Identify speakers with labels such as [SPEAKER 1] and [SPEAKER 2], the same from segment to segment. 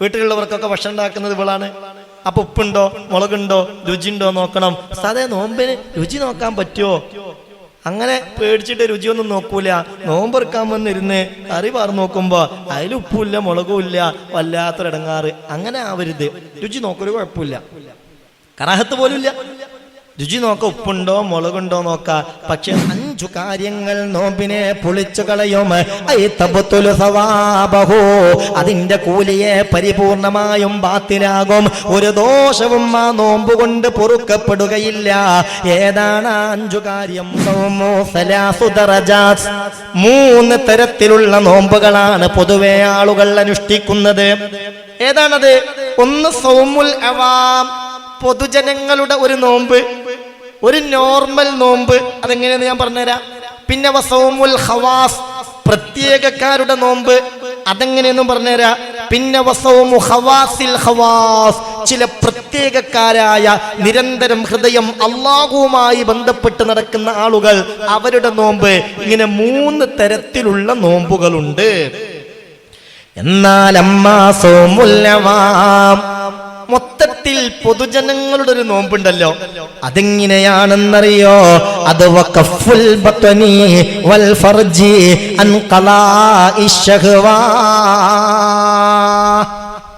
[SPEAKER 1] വീട്ടിലുള്ളവർക്കൊക്കെ ഭക്ഷണം ഉണ്ടാക്കുന്നത് ഇവളാണ്. അപ്പൊ ഉപ്പുണ്ടോ? മുളകുണ്ടോ? രുചിയുണ്ടോ നോക്കണം. സാധേ നോമ്പിന് രുചി നോക്കാൻ പറ്റുമോ അങ്ങനെ പേടിച്ചിട്ട് രുചിയൊന്നും നോക്കൂല. നോമ്പെറുക്കാൻ വന്നിരുന്ന് കറി പാർ നോക്കുമ്പോ അതിൽ ഉപ്പുമില്ല മുളകുമില്ല വല്ലാത്തൊരിടങ്ങാറ്. അങ്ങനെ ആവരുത്. രുചി നോക്കൊരു കുഴപ്പമില്ല. കറാഹത്ത് പോലുമില്ല. രുചി നോക്ക ഉപ്പുണ്ടോ മുളകുണ്ടോ നോക്ക. പക്ഷെ അഞ്ചു കാര്യങ്ങൾ നോമ്പിനെ പൊളിച്ചു കളയും. അതിന്റെ കൂലിയെ പരിപൂർണമായും ബാത്തിലാകും. ഒരു ദോഷവും ആ നോമ്പ് കൊണ്ട് പൊറുക്കപ്പെടുകയില്ല. ഏതാണ് അഞ്ചു കാര്യം. മൂന്ന് തരത്തിലുള്ള നോമ്പുകളാണ് പൊതുവെ ആളുകൾ അനുഷ്ഠിക്കുന്നത്. ഏതാണത്? ഒന്ന് സൗമുൽ അവാം. പൊതുജനങ്ങളുടെ ഒരു നോമ്പ്. ഒരു നോർമൽ നോമ്പ് അതെങ്ങനെയെന്ന് ഞാൻ പറഞ്ഞുതരാം. പിന്നെ വസൗമുൽ ഹവാസ് പ്രത്യേകക്കാരുടെ നോമ്പ് അതെങ്ങനെയെന്നും പറഞ്ഞുതരാം. പിന്നെ വസവുമു ഹവാസിൽ ഹവാസ് ചില പ്രത്യേകക്കാരായ നിരന്തരം ഹൃദയം അള്ളാഹുവുമായി ബന്ധപ്പെട്ട് നടക്കുന്ന ആളുകൾ അവരുടെ നോമ്പ് ഇങ്ങനെ മൂന്ന് തരത്തിലുള്ള നോമ്പുകളുണ്ട്. എന്നാൽ അമ്മാ സോമുല്ലവാം മൊത്തത്തിൽ പൊതുജനങ്ങളുടെ ഒരു നോമ്പുണ്ടല്ലോ. അതെങ്ങനെയാണെന്നറിയോ? അത് വൽ ഫർജി അൻ.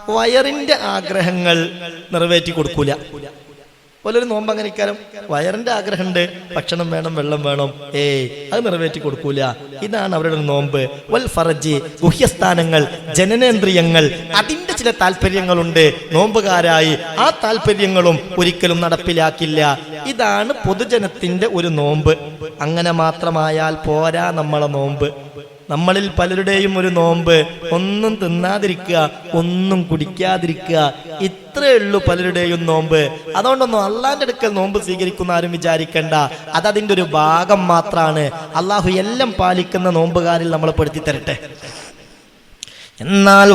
[SPEAKER 1] വയറിന്റെ ആഗ്രഹങ്ങൾ നിറവേറ്റി കൊടുക്കൂല. പോലൊരു നോമ്പ് അങ്ങനെ ഇക്കാരം വയറിന്റെ ആഗ്രഹമുണ്ട് ഭക്ഷണം വേണം വെള്ളം വേണം. ഏയ് അത് നിറവേറ്റി കൊടുക്കൂല. ഇതാണ് അവരുടെ നോമ്പ്. വൽ ഫറജി ഗുഹ്യസ്ഥാനങ്ങൾ ജനനേന്ദ്രിയങ്ങൾ. അതിന്റെ ചില താല്പര്യങ്ങളുണ്ട് നോമ്പുകാരായി ആ താല്പര്യങ്ങളും ഒരിക്കലും നടപ്പിലാക്കില്ല. ഇതാണ് പൊതുജനത്തിന്റെ ഒരു നോമ്പ്. അങ്ങനെ മാത്രമായാൽ പോരാ നമ്മളെ നോമ്പ്. നമ്മളിൽ പലരുടെയും ഒരു നോമ്പ്. ഒന്നും തിന്നാതിരിക്കുക ഒന്നും കുടിക്കാതിരിക്കുക. ഇത്രയേ ഉള്ളൂ പലരുടെയും നോമ്പ്. അതുകൊണ്ടൊന്നും അള്ളാന്റെ അടുക്കൽ നോമ്പ് സ്വീകരിക്കുന്ന ആരും വിചാരിക്കണ്ട. അതതിന്റെ ഒരു ഭാഗം മാത്രമാണ് അള്ളാഹു എല്ലാം പാലിക്കുന്ന നോമ്പുകാരിൽ നമ്മളെ പെടുത്തി തരട്ടെ. എന്നാൽ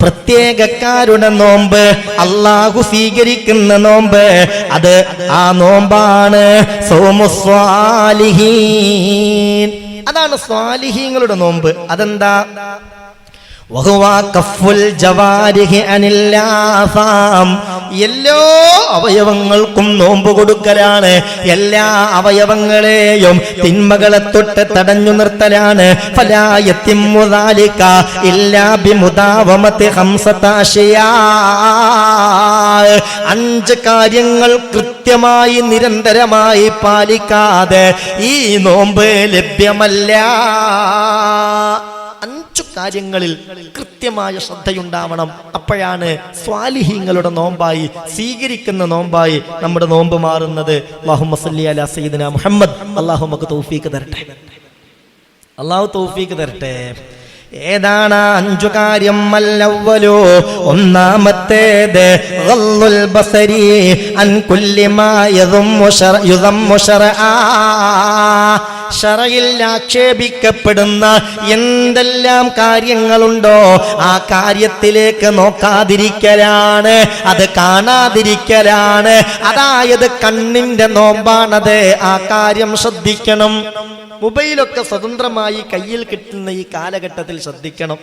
[SPEAKER 1] പ്രത്യേകക്കാരുടെ നോമ്പ് അള്ളാഹു സ്വീകരിക്കുന്ന നോമ്പ്. അത് ആ നോമ്പാണ് സോമുസ്വാലിഹീൻ അതാണ് സ്വാലിഹീങ്ങളുടെ നോമ്പ്. അതെന്താ? വഹുവാ കഫുൽ ജവാരിഹി അനില്ലാസാം. എല്ലാ അവയവങ്ങൾക്കും നോമ്പ് കൊടുക്കലാണ്. എല്ലാ അവയവങ്ങളെയും തിന്മകളെ തൊട്ട് തടഞ്ഞു നിർത്തലാണ്. അഞ്ച് കാര്യങ്ങൾ കൃത്യമായി നിരന്തരമായി പാലിക്കാതെ ഈ നോമ്പ് ലഭ്യമല്ല. അഞ്ചു കാര്യങ്ങളിൽ കൃത്യമായ ശ്രദ്ധയുണ്ടാവണം. അപ്പോഴാണ് സ്വാലിഹീങ്ങളുടെ നോമ്പായി സ്വീകരിക്കുന്ന നോമ്പായി നമ്മുടെ നോമ്പ് മാറുന്നത്. മുഹമ്മദ്. അള്ളാഹു നമുക്ക് തൗഫീക്ക് തരട്ടെ. അള്ളാഹു തൗഫീക്ക് തരട്ടെ. ഏതാണ് അഞ്ചു കാര്യം അല്ലവലോ ഒന്നാമത്തേത് ബസരി അൻ ഷറയിൽ ആക്ഷേപിക്കപ്പെടുന്ന എന്തെല്ലാം കാര്യങ്ങളുണ്ടോ ആ കാര്യത്തിലേക്ക് നോക്കാതിരിക്കലാണ്. അത് കാണാതിരിക്കലാണ്. അതായത് കണ്ണിന്റെ നോമ്പാണത്. ആ കാര്യം ശ്രദ്ധിക്കണം. മൊബൈലൊക്കെ സ്വതന്ത്രമായി കയ്യിൽ കിട്ടുന്ന ഈ കാലഘട്ടത്തിൽ ശ്രദ്ധിക്കണം.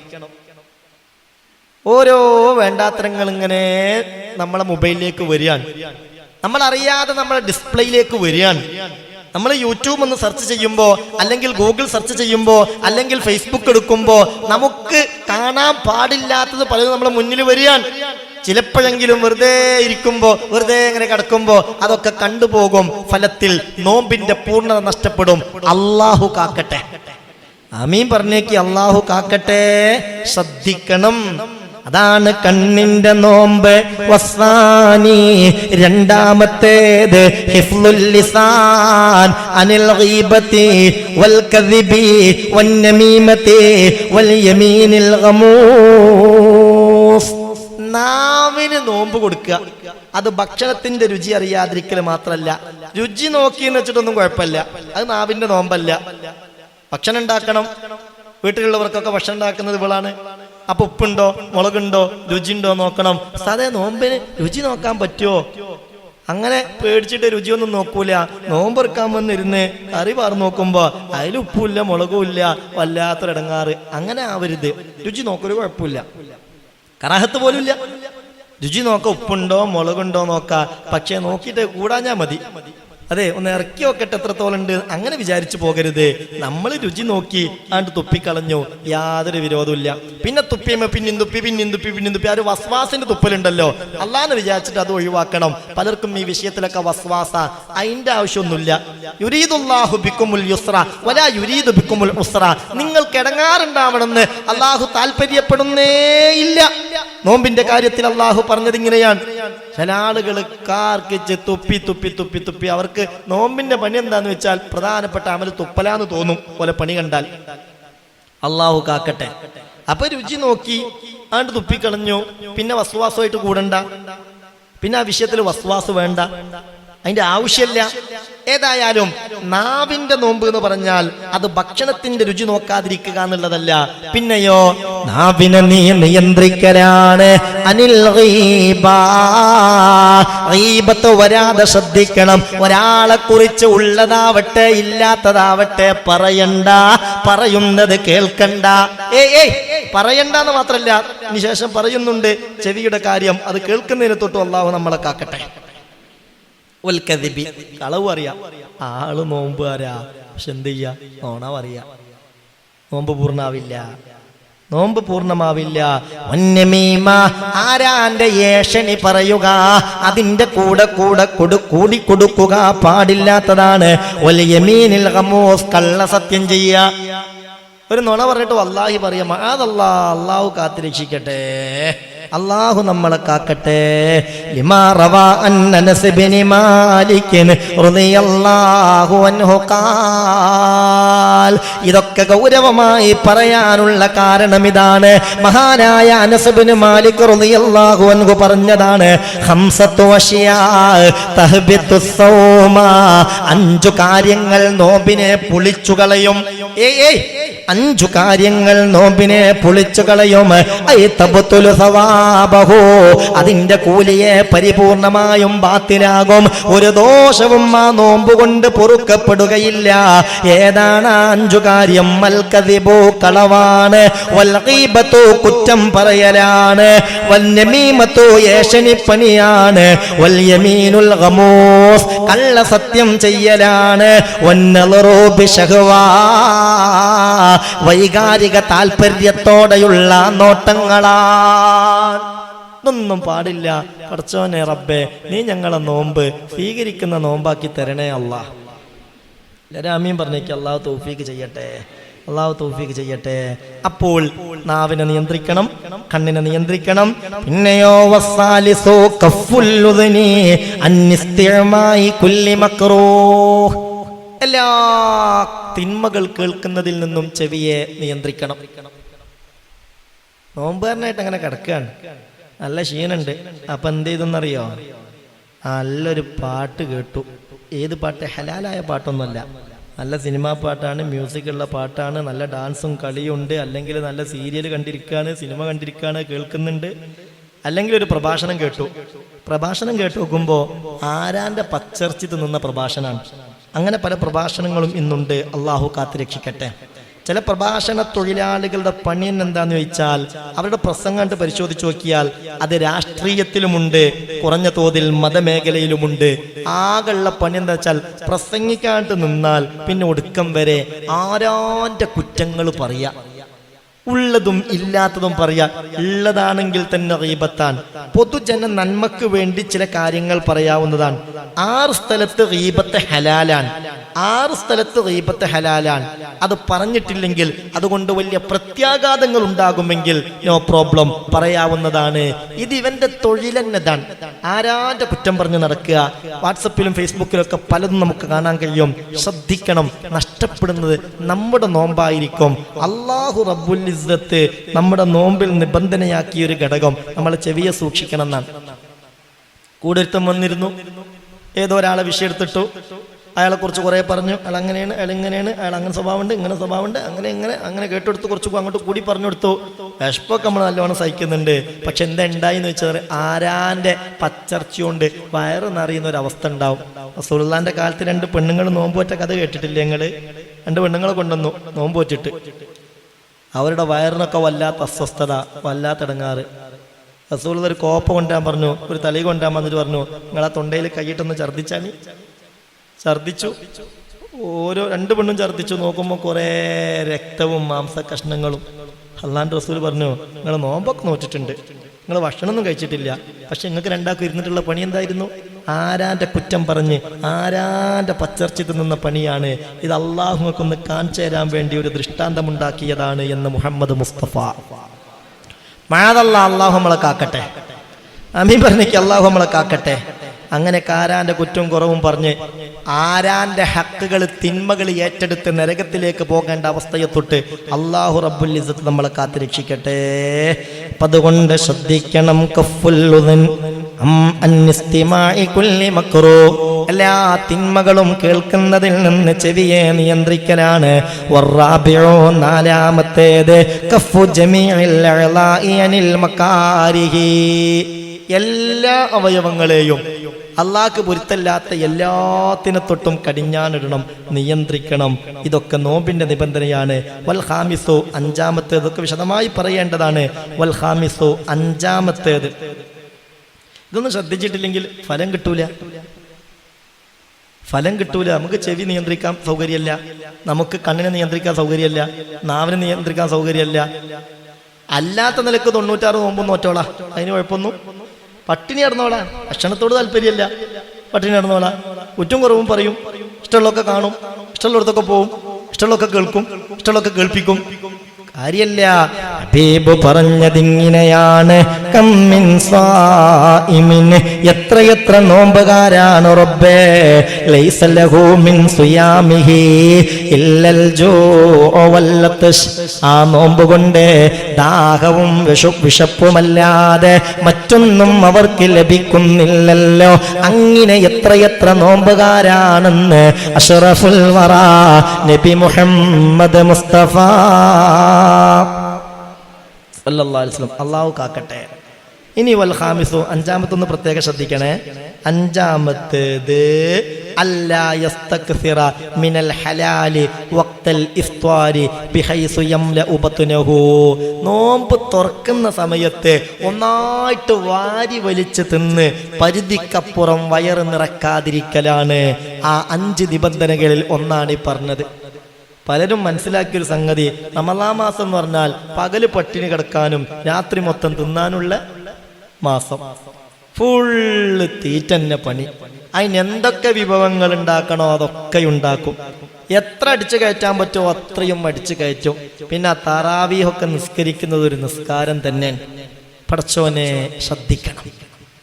[SPEAKER 1] ഓരോ വേണ്ടാത്തരങ്ങൾ ഇങ്ങനെ നമ്മളെ മൊബൈലിലേക്ക് വരികയാണ്. നമ്മൾ അറിയാതെ നമ്മളെ ഡിസ്പ്ലേയിലേക്ക് വരികയാണ്. നമ്മൾ യൂട്യൂബ് ഒന്ന് സെർച്ച് ചെയ്യുമ്പോൾ അല്ലെങ്കിൽ ഗൂഗിൾ സെർച്ച് ചെയ്യുമ്പോൾ അല്ലെങ്കിൽ ഫേസ്ബുക്ക് എടുക്കുമ്പോൾ നമുക്ക് കാണാൻ പാടില്ലാത്തത് പലതും നമ്മുടെ മുന്നിൽ വരികയാണ്. ചിലപ്പോഴെങ്കിലും വെറുതെ ഇരിക്കുമ്പോൾ വെറുതെ ഇങ്ങനെ കിടക്കുമ്പോൾ അതൊക്കെ കണ്ടുപോകും. ഫലത്തിൽ നോമ്പിന്റെ പൂർണത നഷ്ടപ്പെടും. അള്ളാഹു കാക്കട്ടെ. അമീൻ പറഞ്ഞേക്ക് അള്ളാഹു കാക്കട്ടെ. ശ്രദ്ധിക്കണം. അതാണ് കണ്ണിന്റെ നോമ്പ്. വസ്സാനി രണ്ടാമത്തേത് ലിസാൻ അനിൽ വൽ കദിബി വൽ യമീനിൽ ഗമൂസ്. നാവിന് നോമ്പ് കൊടുക്കുക. അത് ഭക്ഷണത്തിന്റെ രുചി അറിയാതിരിക്കൽ മാത്രല്ല. രുചി നോക്കി എന്ന് വെച്ചിട്ടൊന്നും കുഴപ്പമില്ല. അത് നാവിന്റെ നോമ്പല്ല. ഭക്ഷണം ഉണ്ടാക്കണം. വീട്ടിലുള്ളവർക്കൊക്കെ ഭക്ഷണം ഉണ്ടാക്കുന്നത് ഇവളാണ്. അപ്പൊ ഉപ്പുണ്ടോ? മുളകുണ്ടോ? രുചിയുണ്ടോ നോക്കണം. സാധേ നോമ്പിന് രുചി നോക്കാൻ പറ്റുമോ അങ്ങനെ പേടിച്ചിട്ട് രുചിയൊന്നും നോക്കൂല. നോമ്പെറുക്കാൻ വന്നിരുന്ന് കറി പാർ നോക്കുമ്പോ അതിൽ ഉപ്പുമില്ല മുളകുമില്ല വല്ലാത്തൊരിടങ്ങാറ്. അങ്ങനെ ആവരുത്. രുചി നോക്കൊരു കുഴപ്പമില്ല. കറാഹത്ത് പോലുമില്ല. രുചി നോക്ക ഉപ്പുണ്ടോ മുളകുണ്ടോ നോക്ക. പക്ഷെ നോക്കിയിട്ട് കൂടാഞ്ഞാ മതി. അതെ ഒന്ന് ഇറക്കി നോക്കട്ടെ എത്രത്തോളം ഉണ്ട്? അങ്ങനെ വിചാരിച്ചു പോകരുത്. നമ്മൾ രുചി നോക്കി ആണ്ട് തുപ്പിക്കളഞ്ഞു. യാതൊരു വിരോധമില്ല പിന്നെ തുപ്പിയമ്മ പിന്നെയും തുപ്പി പിന്നെയും തുപ്പി പിന്നെയും തുപ്പി. ആ ഒരു വസ്വാസിന്റെ തുപ്പലുണ്ടല്ലോ. അല്ലാന്ന് വിചാരിച്ചിട്ട് അത് ഒഴിവാക്കണം. പലർക്കും ഈ വിഷയത്തിലൊക്കെ വസ്വാസ. അതിന്റെ ആവശ്യമൊന്നുമില്ല. യുരീദുല്ലാഹു ബിക്കുമുൽ യുസ്ര വലാ യുരീദ് ബിക്കുമുൽ ഉസ്ര നിങ്ങൾക്ക് ഇടങ്ങാറുണ്ടാവണമെന്ന് അള്ളാഹു താല്പര്യപ്പെടുന്നേ ഇല്ല. നോമ്പിന്റെ കാര്യത്തിൽ അള്ളാഹു പറഞ്ഞത് ഇങ്ങനെയാണ്. ചില ആളുകൾ കാർക്കിച്ച് തുപ്പി തുപ്പി തുപ്പി തുപ്പി. അവർക്ക് നോമ്പിന്റെ പണി എന്താന്ന് വെച്ചാൽ പ്രധാനപ്പെട്ട അമൽ തുപ്പലാന്ന് തോന്നും. പോലെ പണി കണ്ടാൽ. അള്ളാഹു കാക്കട്ടെ. അപ്പൊ രുചി നോക്കി ആണ്ട് തുപ്പിക്കളഞ്ഞു. പിന്നെ വസ്വാസമായിട്ട് കൂടണ്ട. പിന്നെ ആ വിഷയത്തിൽ വസ്വാസ് വേണ്ട. അതിന്റെ ആവശ്യമില്ല. ഏതായാലും നാവിന്റെ നോമ്പ് എന്ന് പറഞ്ഞാൽ അത് ഭക്ഷണത്തിന്റെ രുചി നോക്കാതിരിക്കുക എന്നുള്ളതല്ല. പിന്നെയോ നാവിനെ നീ നിയന്ത്രിക്കലാണ്. അനിൽ റീബത്ത് വരാതെ ശ്രദ്ധിക്കണം. ഒരാളെ കുറിച്ച് ഉള്ളതാവട്ടെ ഇല്ലാത്തതാവട്ടെ പറയണ്ട. പറയുന്നത് കേൾക്കണ്ട. ഏയ് ഏയ് പറയണ്ടെന്ന് മാത്രല്ല അതിനുശേഷം ശേഷം പറയുന്നുണ്ട് ചെവിയുടെ കാര്യം. അത് കേൾക്കുന്നതിന് തൊട്ട് അള്ളാഹു നമ്മളെ കാക്കട്ടെ. ഉൽക്കതിബി കളവ് അറിയാം. ആൾ നോമ്പ് ആരാ? പക്ഷെ എന്ത് ചെയ്യാ? നോണ അറിയാം. നോമ്പ് പൂർണാവില്ല. നോമ്പ് പൂർണമാവില്ല. ആരാന്റെ ഏഷണി പറയുക? അതിന്റെ കൂടെ കൂടെ കൊടു കൂടി കൊടുക്കുക പാടില്ലാത്തതാണ്. വലിയ മീനിൽ ഹമോസ് കള്ള സത്യം ചെയ്യ. ഒരു നുണ പറഞ്ഞിട്ട് വല്ലാഹി പറയാം അതല്ലാ അള്ളാഹു കാത്തിരക്ഷിക്കട്ടെ. അള്ളാഹു നമ്മളെ കാക്കട്ടെ. ഇതൊക്കെ ഗൗരവമായി പറയാനുള്ള കാരണം ഇതാണ് മഹാനായ അനസബിന് മാലിക് റുദിയല്ലാഹു അൻഹു പറഞ്ഞതാണ് അഞ്ചു കാര്യങ്ങൾ നോമ്പിനെ പുളിച്ചുകളയും. ഏയ് ഏയ് അഞ്ചു കാര്യങ്ങൾ നോമ്പിനെ പൊളിച്ചു കളയും. അതിന്റെ കൂലിയെ പരിപൂർണമായും ബാത്തിലാകും. ഒരു ദോഷവും ആ നോമ്പ് കൊണ്ട് പൊറുക്കപ്പെടുകയില്ല. ഏതാണ് അഞ്ചു കാര്യം? മൽക്കതിബു കളവാണ് വൽഗീബത്തു കുറ്റം പറയലാണ്. വല്യമീമത്തോ ഏഷണിപ്പണിയാണ് വല്യമീനുൽ ഗമോസ് കള്ള സത്യം ചെയ്യലാണ്. വൈകാരിക താല്പര്യത്തോടെയുള്ള നോട്ടങ്ങളാണ്. ഇതൊന്നും പാടില്ല. പഠിച്ചോനെ റബ്ബേ നീ ഞങ്ങളെ നോമ്പ് സ്വീകരിക്കുന്ന നോമ്പാക്കി തരണേ അല്ല രാമീൻ പറഞ്ഞേക്ക് അള്ളാഹു തോഫീക്ക് ചെയ്യട്ടെ. അള്ളാഹു തൗഫീക്ക് ചെയ്യട്ടെ. അപ്പോൾ നാവിനെ നിയന്ത്രിക്കണം കണ്ണിനെ നിയന്ത്രിക്കണം. പിന്നെയോ വസാലിസോ കഫുല്ലുദനി കുല്ലി മക്റൂഹ് എല്ലാ തിന്മകൾ കേൾക്കുന്നതിൽ നിന്നും ചെവിയെ നിയന്ത്രിക്കണം. നോമ്പുകാരനായിട്ട് അങ്ങനെ കിടക്കുകയാണ് നല്ല ക്ഷീണുണ്ട്. അപ്പൊ എന്ത് ചെയ്തെന്നറിയോ? നല്ലൊരു പാട്ട് കേട്ടു. ഏത് പാട്ട്? ഹലാലായ പാട്ടൊന്നുമല്ല. നല്ല സിനിമാ പാട്ടാണ് മ്യൂസിക് ഉള്ള പാട്ടാണ് നല്ല ഡാൻസും കളിയുണ്ട് അല്ലെങ്കിൽ നല്ല സീരിയൽ കണ്ടിരിക്കുകയാണ് സിനിമ കണ്ടിരിക്കുകയാണ് കേൾക്കുന്നുണ്ട്. അല്ലെങ്കിൽ ഒരു പ്രഭാഷണം കേട്ടു. പ്രഭാഷണം കേട്ട് നോക്കുമ്പോൾ ആരാന്റെ പച്ചർച്ചി തിന്നുന്ന പ്രഭാഷണമാണ് അങ്ങനെ പല പ്രഭാഷണങ്ങളും ഇന്നുണ്ട്. അള്ളാഹു കാത്തുരക്ഷിക്കട്ടെ ചില പ്രഭാഷണ തൊഴിലാളികളുടെ പണി തന്നെ എന്താന്ന് ചോദിച്ചാൽ അവരുടെ പ്രസംഗം കണ്ട് പരിശോധിച്ചു നോക്കിയാൽ അത് രാഷ്ട്രീയത്തിലുമുണ്ട് കുറഞ്ഞ തോതിൽ മതമേഖലയിലുമുണ്ട്. ആകെയുള്ള പണി എന്താ വെച്ചാൽ പ്രസംഗിക്കാണ്ട് നിന്നാൽ പിന്നെ ഒടുക്കം വരെ ആരാന്റെ കുറ്റങ്ങൾ പറയാ ഉള്ളതും ഇല്ലാത്തതും പറയാ ഉള്ളതാണെങ്കിൽ തന്നെ റീബത്താണ് പൊതുജന നന്മക്ക് വേണ്ടി ചില കാര്യങ്ങൾ പറയാവുന്നതാണ്. ആറ് സ്ഥലത്ത് റീബത്ത് ഹലാലാണ്. ആറ് സ്ഥലത്ത് റീബത്ത് ഹലാലാണ്. അത് പറഞ്ഞിട്ടില്ലെങ്കിൽ അതുകൊണ്ട് വലിയ പ്രത്യാഘാതങ്ങൾ ഉണ്ടാകുമെങ്കിൽ നോ പ്രോബ്ലം പറയാവുന്നതാണ്. ഇത് ഇവന്റെ തൊഴിലെന്നതാണ്. ആരാന്റെ കുറ്റം പറഞ്ഞ് നടക്കുക? വാട്സപ്പിലും ഫേസ്ബുക്കിലും ഒക്കെ പലതും നമുക്ക് കാണാൻ കഴിയും. ശ്രദ്ധിക്കണം. നഷ്ടപ്പെടുന്നത് നമ്മുടെ നോമ്പായിരിക്കും. അള്ളാഹു റബ്ബുൽ ഇസ്സത്ത് നമ്മുടെ നോമ്പിൽ നിബന്ധനയാക്കിയ ഒരു ഘടകം നമ്മളെ ചെവിയെ സൂക്ഷിക്കണം എന്നാണ്. കൂടൊരുത്തം വന്നിരുന്നു. ഏതോ ഒരാളെ വിഷയം എടുത്തിട്ടു. അയാളെ കുറിച്ച് കുറേ പറഞ്ഞു. അയാൾ അങ്ങനെയാണ് അയാൾ ഇങ്ങനെയാണ് അയാൾ അങ്ങനെ സ്വഭാവമുണ്ട് ഇങ്ങനെ സ്വഭാവമുണ്ട് അങ്ങനെ ഇങ്ങനെ അങ്ങനെ കേട്ടെടുത്ത് കുറച്ച് അങ്ങോട്ട് കൂടി പറഞ്ഞു കൊടുത്തു വിഷപ്പൊക്കെ നമ്മൾ നല്ലോണം സഹിക്കുന്നുണ്ട്. പക്ഷെ എന്താ ഉണ്ടായിന്ന് വെച്ചാൽ ആരാന്റെ പച്ചർച്ച കൊണ്ട് വയറ് നിറയുന്ന ഒരു അവസ്ഥ ഉണ്ടാവും സുൽത്താന്റെ കാലത്ത് രണ്ട് പെണ്ണുങ്ങൾ നോമ്പോറ്റ കഥ കേട്ടിട്ടില്ലേ ഞങ്ങൾ രണ്ട് പെണ്ണുങ്ങളെ കൊണ്ടുവന്നു നോമ്പുപറ്റിട്ട് അവരുടെ വയറിനൊക്കെ വല്ലാത്ത അസ്വസ്ഥത വല്ലാത്ത ഇടങ്ങാറ്. റസൂൽ ഒരു കോപ്പ കൊണ്ടാൻ പറഞ്ഞു ഒരു തലി കൊണ്ടാൻ വന്നിട്ട് പറഞ്ഞു നിങ്ങളെ തൊണ്ടയിൽ കൈയിട്ടൊന്ന് ഛർദ്ദിച്ചാൽ ഛർദ്ദിച്ചു. ഓരോ രണ്ട് പെണ്ണും ഛർദ്ദിച്ചു. നോക്കുമ്പോൾ കുറേ രക്തവും മാംസ കഷ്ണങ്ങളും അള്ളാന്റെ റസൂൽ പറഞ്ഞു നിങ്ങൾ നോമ്പൊക്കെ നോറ്റിട്ടുണ്ട്. നിങ്ങൾ ഭക്ഷണമൊന്നും കഴിച്ചിട്ടില്ല. പക്ഷെ നിങ്ങൾക്ക് രണ്ടാൾക്കും ഇരുന്നിട്ടുള്ള പണി എന്തായിരുന്നു? ആരാന്റെ കുറ്റം പറഞ്ഞ് ആരാന്റെ പച്ചർച്ചിത് നിന്ന പണിയാണ് ഇത് അള്ളാഹുക്കൊന്ന് കാണിച്ചു തരാൻ വേണ്ടി ഒരു ദൃഷ്ടാന്തമുണ്ടാക്കിയതാണ് എന്ന് മുഹമ്മദ് മുസ്തഫ. മാതല്ല അള്ളാഹു നമ്മളെ കാക്കട്ടെ. അമീ പറഞ്ഞേക്ക് അള്ളാഹു നമ്മളെ കാക്കട്ടെ. അങ്ങനെ കാരാന്റെ കുറ്റവും കുറവും പറഞ്ഞ് ആരാന്റെ ഹക്കുകൾ തിന്മകൾ ഏറ്റെടുത്ത് നരകത്തിലേക്ക് പോകേണ്ട അവസ്ഥയെ തൊട്ട് അള്ളാഹു റബ്ബുൽ നമ്മളെ കാത്തിരക്ഷിക്കട്ടെ. അപ്പൊ അതുകൊണ്ട് ശ്രദ്ധിക്കണം എല്ലാ തിന്മകളും കേൾക്കുന്നതിൽ നിന്ന് ചെവിയെ നിയന്ത്രിക്കലാണ്. നാലാമത്തേത് കഫു എല്ലാ അവയവങ്ങളെയും അള്ളാഹ്ക്ക് പൊരുത്തല്ലാത്ത എല്ലാത്തിനെ തൊട്ടും കടിഞ്ഞാണിടണം നിയന്ത്രിക്കണം. ഇതൊക്കെ നോമ്പിന്റെ നിബന്ധനയാണ്. വൽ ഹാമിസോ അഞ്ചാമത്തേത്. ഇതൊക്കെ വിശദമായി പറയേണ്ടതാണ്. വൽ ഹാമിസോ അഞ്ചാമത്തേത്. ഇതൊന്നും ശ്രദ്ധിച്ചിട്ടില്ലെങ്കിൽ ഫലം കിട്ടൂല. ഫലം കിട്ടൂല. നമുക്ക് ചെവി നിയന്ത്രിക്കാൻ സൗകര്യമല്ല. നമുക്ക് കണ്ണിനെ നിയന്ത്രിക്കാൻ സൗകര്യമല്ല. നാവിനെ നിയന്ത്രിക്കാൻ സൗകര്യമല്ല. അല്ലാത്ത നിലയ്ക്ക് തൊണ്ണൂറ്റാറ് നോമ്പും നോറ്റോളാ. അതിന് കുഴപ്പമൊന്നും. പട്ടിണി കിടന്നോളാ. ഭക്ഷണത്തോട് താല്പര്യമല്ല. പട്ടിണി കിടന്നോളാ. കുറ്റം കുറവും പറയും. ഇഷ്ടമുള്ളതൊക്കെ കാണും. ഇഷ്ടമുള്ളിടത്തൊക്കെ പോവും. ഇഷ്ടമുള്ളതൊക്കെ കേൾക്കും. ഇഷ്ടമുള്ളതൊക്കെ കേൾപ്പിക്കും. കാര്യല്ല. ഹബീബ് പറഞ്ഞതിങ്ങനെയാണ്. കമ്മിൻ സായിമിന് എത്രയെത്ര നോമ്പുകാരാണ് റബ്ബേ. ലൈസ ലഹു മിൻ സുയാമിഹി ഇല്ലൽ ജോ ആ നോമ്പ് കൊണ്ട് ദാഹവും വിഷു വിഷപ്പുമല്ലാതെ മറ്റൊന്നും അവർക്ക് ലഭിക്കുന്നില്ലല്ലോ. അങ്ങനെ എത്രയെത്ര നോമ്പുകാരാണെന്ന് അഷറഫുൽ വറ നബി മുഹമ്മദ് മുസ്തഫ അള്ളാഹു കാക്കട്ടെ. ഇനി വൽ ഖാമിസു അഞ്ചാമത്തൊന്ന് പ്രത്യേകം ശ്രദ്ധിക്കണേ. അഞ്ചാമത്തേത് നോമ്പ് തുറക്കുന്ന സമയത്ത് ഒന്നായിട്ട് വാരി വലിച്ച് തിന്ന് പരിധിക്കപ്പുറം വയറ് നിറക്കാതിരിക്കലാണ്. ആ അഞ്ച് നിബന്ധനകളിൽ ഒന്നാണ് ഈ പറഞ്ഞത്. പലരും മനസ്സിലാക്കിയൊരു സംഗതി റമലാ മാസം എന്ന് പറഞ്ഞാൽ പകൽ പട്ടിണി കിടക്കാനും രാത്രി മൊത്തം തിന്നാനുള്ള മാസം. ഫുള്ള് തീറ്റന്നെ പണി. അതിന് എന്തൊക്കെ വിഭവങ്ങൾ ഉണ്ടാക്കണോ അതൊക്കെ ഉണ്ടാക്കും. എത്ര അടിച്ചു കയറ്റാൻ പറ്റുമോ അത്രയും അടിച്ചു കയറ്റും. പിന്നെ ആ താറാവീഹൊക്കെ നിസ്കരിക്കുന്നത് ഒരു നിസ്കാരം തന്നെ പടച്ചോനെ ശ്രദ്ധിക്കണം.